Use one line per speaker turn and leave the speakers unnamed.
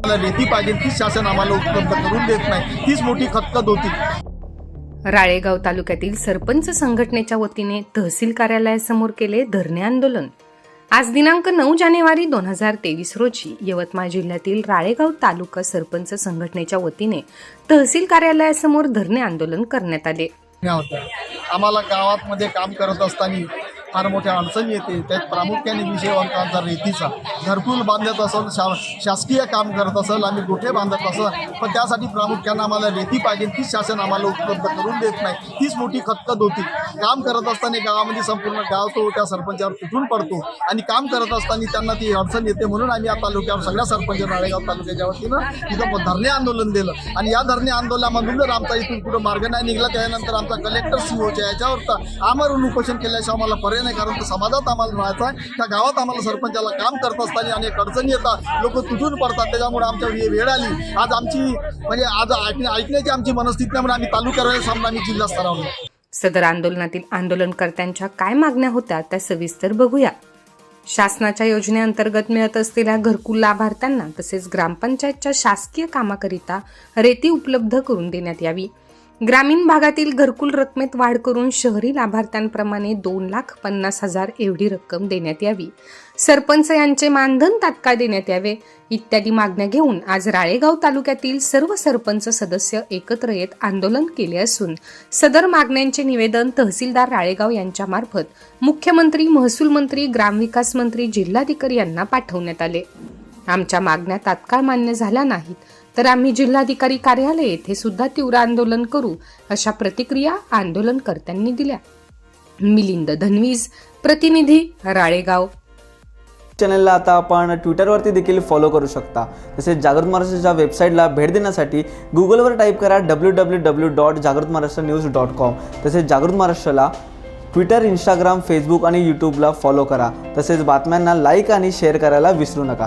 आम्हाला रेती पाहिजे ती शासन आम्हाला उपलब्ध करून देत नाही. तीच मोठी खतखत होती.
राळेगाव तालुक्यातील सरपंच संघटनेच्या वतीने तहसील कार्यालयासमोर केले धरणे आंदोलन. आज दिनांक नऊ जानेवारी दोन हजार तेवीस रोजी यवतमाळ जिल्ह्यातील राळेगाव तालुका सरपंच संघटनेच्या वतीने तहसील कार्यालयासमोर धरणे आंदोलन करण्यात आले.
आम्हाला गावात मध्ये काम करत असताना फार मोठ्या अडचणी येते. त्यात प्रामुख्याने विषय आमचा रेतीचा. घरकुल बांधत असेल शा शासकीय काम करत असेल आम्ही गोठे बांधत असेल पण त्यासाठी प्रामुख्यानं आम्हाला रेती पाहिजे तीच शासन आम्हाला उपलब्ध करून देत नाही. तीच मोठी खतखत होती. काम करत असताना गावामध्ये संपूर्ण गाव तो त्या सरपंचावर तुटून पडतो आणि काम करत असताना त्यांना ती अडचण येते म्हणून आम्ही या तालुक्यावर सगळ्या सरपंच राळेगाव तालुक्याच्या वतीनं इथं धरणे आंदोलन दिलं. आणि या धरणे आंदोलनामधून जर आमचा इथून कुठं मार्ग नाही निघाला त्यानंतर आमचा कलेक्टर सीओच्या याच्यावर तर आमरण उपोषण केल्याशिवाय आम्हाला पर्याय नाही कारण समाजात आम्हाला राहायचा आहे. त्या गावात आम्हाला सरपंचाला काम करत असताना अनेक अडचणी येतात. लोक तुटून पडतात. त्याच्यामुळे आमच्या ही वेळ आली. आज आमची म्हणजे आज ऐकण्याची आमची मनस्थिती नाही आम्ही तालुक्यावर सामना आम्ही जिल्हा स्तरावर
सदर आंदोलनातील आंदोलनकर्त्यांच्या काय मागण्या होत्या त्या सविस्तर बघूया. शासनाच्या योजनेअंतर्गत मिळत असलेल्या घरकुल लाभार्थ्यांना तसेच ग्रामपंचायतच्या शासकीय कामाकरिता रेती उपलब्ध करून देण्यात यावी. ग्रामीण भागातील घरकुल रकमेत वाढ करून शहरी लाभार्थ्यांप्रमाणे दोन लाख पन्नास हजार एवढी रक्कम देण्यात यावी. सरपंच यांचे मानधन तात्काळ देण्यात यावे इत्यादी मागण्या घेऊन आज राळेगाव तालुक्यातील सर्व सरपंच सदस्य एकत्र येत आंदोलन केले असून सदर मागण्यांचे निवेदन तहसीलदार राळेगाव यांच्यामार्फत मुख्यमंत्री महसूल मंत्री ग्रामविकास मंत्री जिल्हाधिकारी यांना पाठवण्यात आले. आमच्या मागण्या तात्काळ मान्य झाल्या नाहीत तर आम्ही जिल्हाधिकारी कार्यालय येथे सुद्धा तीव्र आंदोलन करू अशा प्रतिक्रिया आंदोलनकर्त्यांनी दिल्या. मिलिंद धनवीज प्रतिनिधी राळेगाव.
चॅनलला आता आपण ट्विटरवरती देखील फॉलो करू शकता. तसेच जागृत महाराष्ट्राच्या वेबसाईटला भेट देण्यासाठी गुगलवर टाईप करा डब्ल्यू डब्ल्यू डब्ल्यू डॉट जागृत महाराष्ट्र न्यूज डॉट कॉम तसेच जागृत महाराष्ट्राला ट्विटर इंस्टाग्राम फेसबुक आणि यूट्यूबला फॉलो करा. तसेच बातम्यांना लाईक आणि शेअर करायला विसरू नका.